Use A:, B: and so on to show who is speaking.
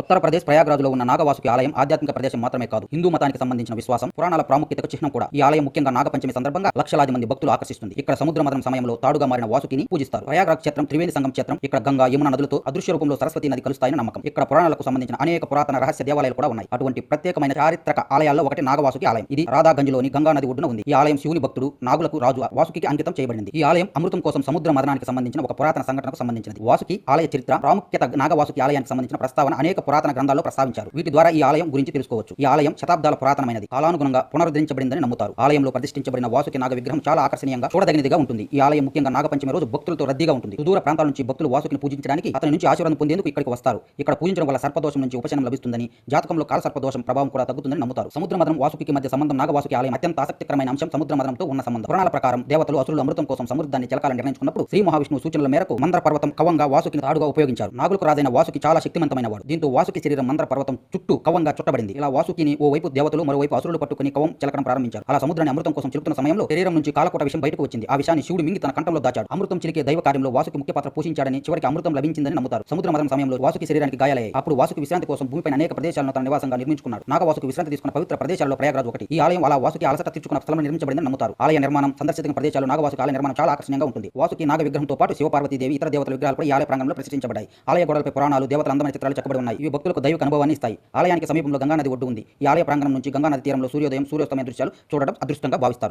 A: ఉత్తరప్రదేశ్ ప్రయాగ్రాజ్లో ఉన్న నాగవాసుకి ఆలయం ఆధ్యాత్మిక ప్రదేశం మాత్రమే కాదు. హిందూ మతానికి సంబంధించిన విశ్వాసం పురాణాల ప్రాముఖ్యతకు చిహ్నం కూడా. ఈ ఆలయం ముఖ్యంగా నాగపంచమి సందర్భంగా లక్షలాది మంది భక్తులు ఆకర్షిస్తుంది. ఇక్కడ సముద్ర మదనం సమయంలో తాడుగా మారిన వాసుకిని పూజిస్తారు. ప్రయాగ్రాజ్ క్షేత్రం త్రివేణి సంగం క్షేత్రం ఇక్కడ గంగా యమున నదులతో అదృశ్య రూపంలో సరస్వతి నది కలుస్తాయని నమ్మకం. ఇక్కడ పురాణాలకు సంబంధించిన అనేక పురాతన రహస్య దేవాలయాలు కూడా ఉన్నాయి. అటువంటి ప్రత్యేకమైన చారిత్రక ఆలయాల్లో ఒకటి నాగవాసుకి ఆలయం. ఇది రాధాగంజ్లోని గంగా నది ఒడ్డున ఉంది. ఈ ఆలయం శివుని భక్తుడు నాగులకు రాజు వాసుకి అంకితం చేయబడింది. ఈ ఆలయం అమృతం కోసం సముద్ర మదనానికి సంబంధించిన ఒక పురాతన సంఘటనకు సంబంధించినది. వాసుకి ఆలయ చరిత్ర ప్రాముఖ్యత నాగవాసుకి ఆలయానికి సంబంధించిన ప్రస్తావన అనేక పురాతన గ్రంథాల్లో ప్రస్తావించారు. వీటి ద్వారా ఈ ఆలయం గురించి తెలుసుకోవచ్చు. ఈ ఆలయం శతాబ్దాల పురాతనమైనది. కాలానుగుణంగా పునరుద్ధరించబడిందని నమ్ముతారు. ఆలయంలో ప్రతిష్ఠించబడిన వాసుకి నాగ విగ్రహం చాలా ఆకర్షణీయంగా చూడదగినదిగా ఉంటుంది. ఈ ఆలయం ముఖ్యంగా నాగపంచమి రోజు భక్తులతో రద్దీగా ఉంటుంది. దూర ప్రాంతాల నుంచి భక్తులు వాసుకిని పూజించడానికి అతని నుంచి ఆశీర్వాదం పొందేందుకు ఇక్కడికి వస్తారు. ఇక్కడ పూజించడం వల్ల సర్పదోషం నుంచి ఉపశమనం లభిస్తుందని జాతకంలో కాల సర్పదోషం ప్రభావం కూడా తగ్గుతుందని నమ్ముతారు. సముద్ర మదనం వాసుకి మధ్య సంబంధం నాగవాసుకి ఆలయం అత్యంత ఆసక్తికరమైన అంశం సముద్ర మదనంతో ఉన్న సంబంధం. పురాణాల ప్రకారం దేవతలు అసురులు అమృతం కోసం సముద్రాన్ని చిలకాలని నిర్ణయించుకున్నప్పుడు శ్రీ మహావిష్ణువు సూచనల మేరకు మందర పర్వతం కవంగా వాసుకిని తాడుగా ఉపయోగించారు. నాగులకు రాజైన వాసుకి చాలా శక్తివంతమైన వాడు దీంతో వాసుకి శరీరం మందర పర్వతం చుట్టూ కవంగా చుట్టబడింది. ఇలా వాసుకిని ఓ వైపు దేవతలు మరోవైపు అసురులు పట్టుకుని కవం చెలకడం ప్రారంభించారు. అలా సముద్రాన్ని అమృతం కోసం చిలుపుతున్న సమయంలో శరీరం నుంచి కాలకోట విషయం బయటకు వచ్చింది. ఆ విషయాన్ని శివుడు మింగి తన కంఠంలో దాచాడు. అమృతం చిలికే దైవ కార్యంలో వాసుకి ముఖ్య పాత్ర పోషించాడని చివరికి అమృతం లభించిందని నమ్ముతారు. సముద్ర మదనం సమయంలో వాసుకి శరీరానికి గాయాలయ్యాయి. అప్పుడు వాసుకి విశ్రాంతి కోసం భూమిపై అనేక ప్రదేశాలను తన నివాసంగా నిర్మించుకున్నాడు. నాగవాసుకు విశ్రాంతి తీసుకున్న పవిత్ర ప్రదేశాల్లో ప్రయాగరాజ్ ఒకటి. ఈ ఆలయం అలా వాసుకి అలసట తీర్చుకున్న స్థలం నిర్మించబడిందని నమ్ముతారు. ఆలయ నిర్మాణం సందర్శించిన ప్రదేశాలు నాగవాసుకి ఆలయ నిర్మాణం చాలా ఆకర్షణీయంగా ఉంటుంది. వాసుకి నాగ విగ్రహంతో పాటు శివపార్వతీదేవి ఇతర దేవతల విగ్రహాలు కూడా ఈ ఆలయ ప్రాంగంలో ప్రతిష్ఠించబడ్డాయి. ఆలయ గోడలపై పురాణాలు దేవతల అందమైన చిత్రాలు చెక్కబడి ఉన్నాయి. ఇవి భక్తులకు దైవిక అనుభవాన్ని ఇస్తాయి. ఆలయానికి సమీపంలో గంగా నది ఒడ్డు ఉంది. ఈ ఆలయ ప్రాంగణం నుంచి గంగానది తీరంలో సూర్యోదయం సూర్యోస్తమయ దృశ్యాలు చూడడం అదృష్టంగా భావిస్తారు.